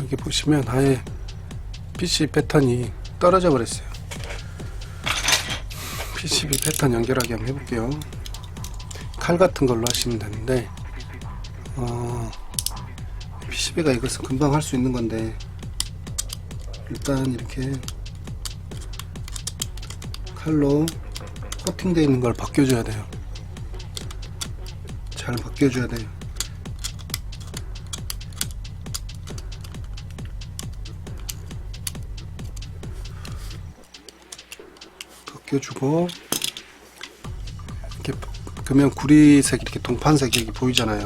여기 보시면 아예 PC 패턴이 떨어져 버렸어요. PCB 패턴 연결하기 한번 해볼게요. 칼 같은 걸로 하시면 되는데, 어, PCB가 이것은 금방 할 수 있는 건데, 일단 이렇게 칼로 코팅되어 있는 걸 벗겨줘야 돼요. 잘 벗겨줘야 돼요. 벗겨주고 이렇게 그러면 구리색 이렇게 동판색이 보이잖아요.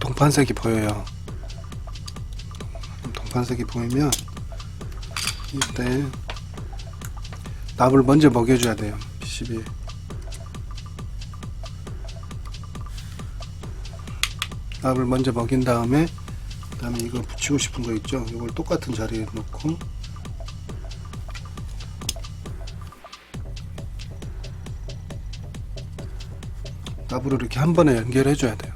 동판색이 보여요. 동판색이 보이면 이때 납을 먼저 먹여줘야 돼요. PCB. 납을 먼저 먹인 다음에 그다음에 이걸 붙이고 싶은 거 있죠. 이걸 똑같은 자리에 놓고 납으로 이렇게 한 번에 연결해 줘야 돼요.